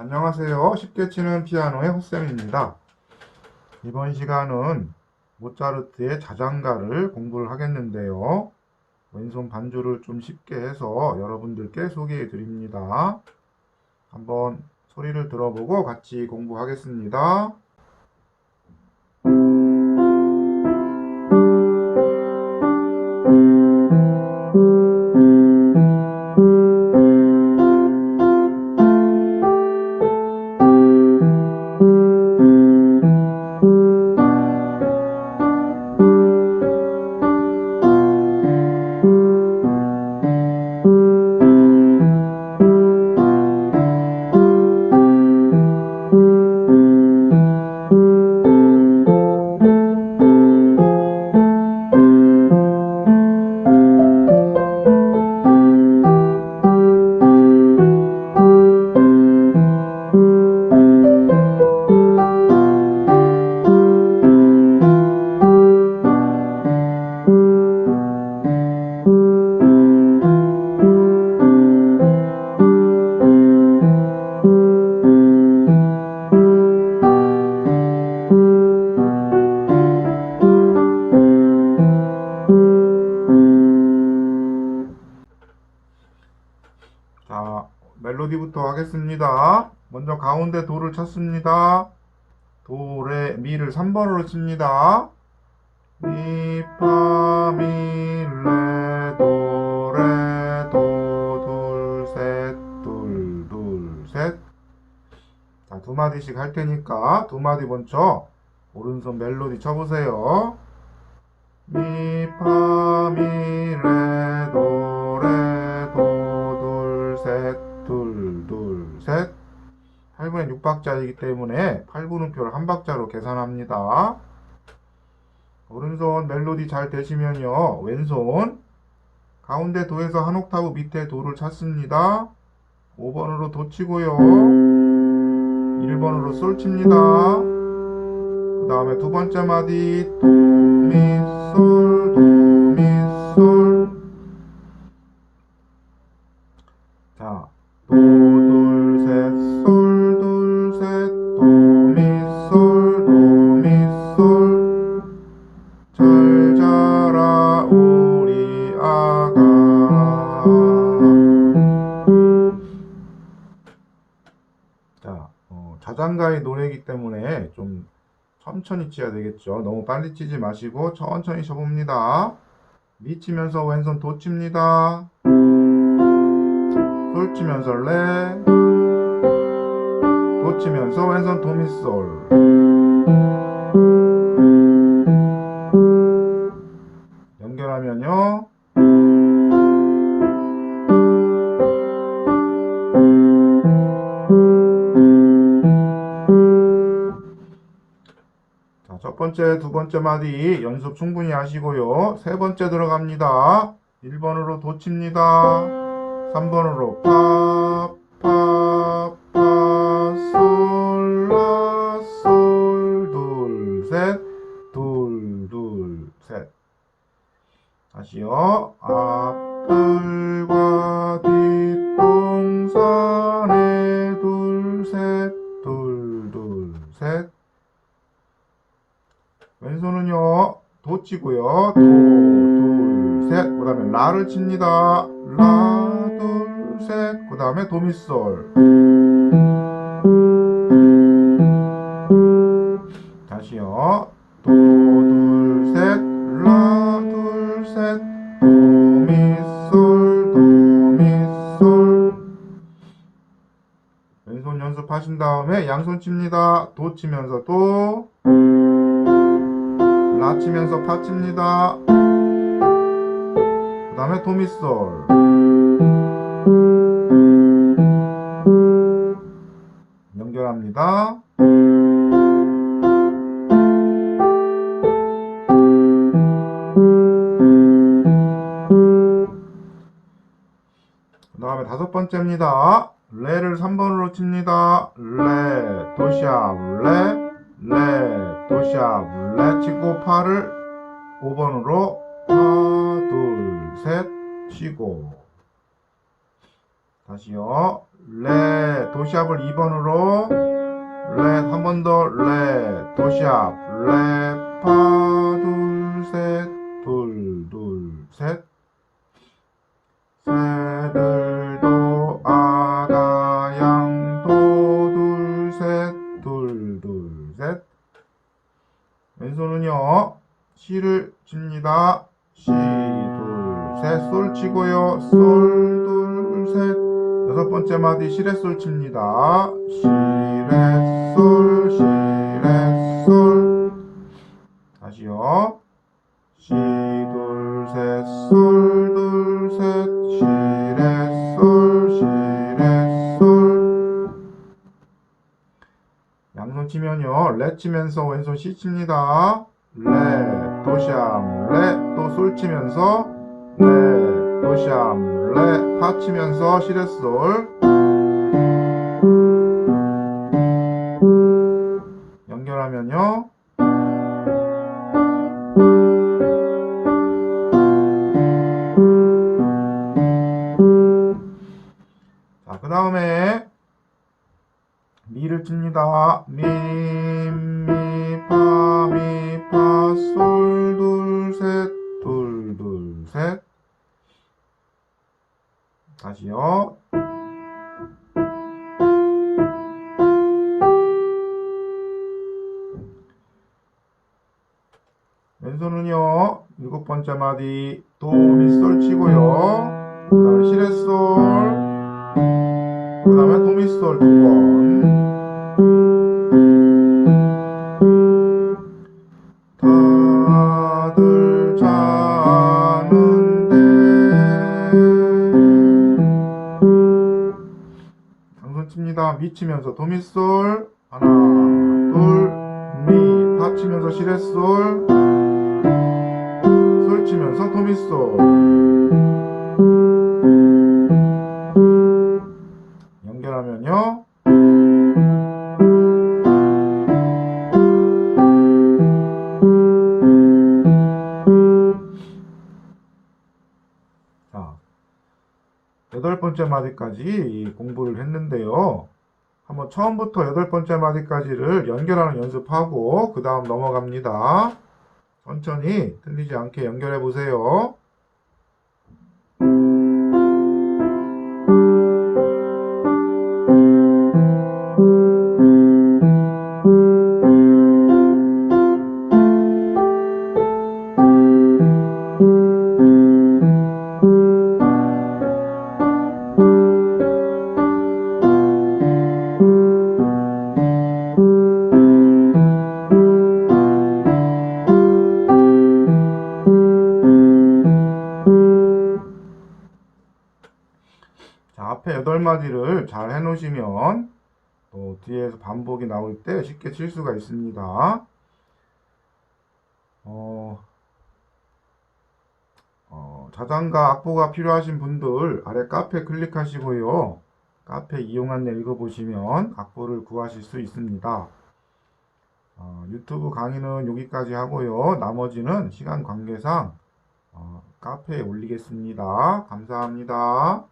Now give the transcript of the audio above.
안녕하세요. 쉽게 치는 피아노의 호쌤입니다. 이번 시간은 모차르트의 자장가를 공부를 하겠는데요. 왼손 반주를 좀 쉽게 해서 여러분들께 소개해 드립니다. 한번 소리를 들어보고 같이 공부하겠습니다. 멜로디부터 하겠습니다. 먼저 가운데 도를 쳤습니다. 도, 레, 미를 3번으로 칩니다. 미, 파, 미, 레, 도, 레, 도, 둘, 셋, 둘, 둘, 셋. 자, 두 마디씩 할 테니까 두 마디 먼저 오른손 멜로디 쳐보세요. 박자이기 때문에 8분음표를 한 박자로 계산합니다. 오른손 멜로디 잘 되시면요. 왼손 가운데 도에서 한 옥타브 밑에 도를 찾습니다. 5번으로 도 치고요. 1번으로 솔 칩니다. 그 다음에 두 번째 마디 도, 미, 솔, 도, 미, 솔. 자, 도, 어, 자장가의 노래이기 때문에 좀 천천히 치야 되겠죠. 너무 빨리 치지 마시고 천천히 쳐봅니다. 미 치면서 왼손 도 칩니다. 솔 치면서 레. 도 치면서 왼손 도미솔. 연결하면요. 자, 첫 번째, 두 번째 마디 연습 충분히 하시고요. 세 번째 들어갑니다. 1번으로 도 칩니다. 3번으로 파, 파, 파, 솔, 라, 솔, 둘, 셋, 둘, 둘, 셋. 다시요. 앞 왼손은요, 도 치고요. 도, 둘, 셋. 그 다음에 라를 칩니다. 라, 둘, 셋. 그 다음에 도미솔. 다시요. 도, 둘, 셋. 라, 둘, 셋. 도미솔, 도미솔. 왼손 연습하신 다음에 양손 칩니다. 도 치면서 도. 라 치면서 파 칩니다. 그 다음에 도미솔. 연결합니다. 그 다음에 다섯 번째입니다. 레를 3번으로 칩니다. 레, 도샵, 레, 레, 도샵, 레 치고 파를 5번으로 파, 둘, 셋 치고. 다시요. 레 도시압을 2번으로. 레 한 번 더. 레 도시압. 레 칩니다 시 둘셋 솔 치고요. 솔 둘셋. 여섯 번째 마디 시레솔 칩니다. 시레솔 시레솔. 다시요. 시 둘셋 솔 둘셋. 시레솔 시레솔. 양손 치면요. 레 치면서 왼손 시 칩니다. 레 도시암 레또 솔 치면서 레 도시암 레파 치면서 시레솔. 연결하면요. 자, 그 다음에 미를 칩니다. 미, 미, 다시요. 왼손은요, 일곱 번째 마디, 도, 미, 솔 치고요. 그 다음에 시레솔. 그 다음에 도미솔 두 번. 칩니다. 미치면서 도미솔 하나 둘미 파치면서 시레솔 솔 치면서 도미솔 연결하면요. 자, 여덟 번째 마디까지 공부를 했는데요. 한번 처음부터 여덟 번째 마디까지를 연결하는 연습하고 그 다음 넘어갑니다. 천천히 틀리지 않게 연결해 보세요. 앞에 여덟 마디를 잘 해놓으시면 또 뒤에서 반복이 나올 때 쉽게 칠 수가 있습니다. 어, 어, 자장가 악보가 필요하신 분들 아래 카페 클릭하시고요. 카페 이용 안내 읽어보시면 악보를 구하실 수 있습니다. 어, 유튜브 강의는 여기까지 하고요. 나머지는 시간 관계상 어, 카페에 올리겠습니다. 감사합니다.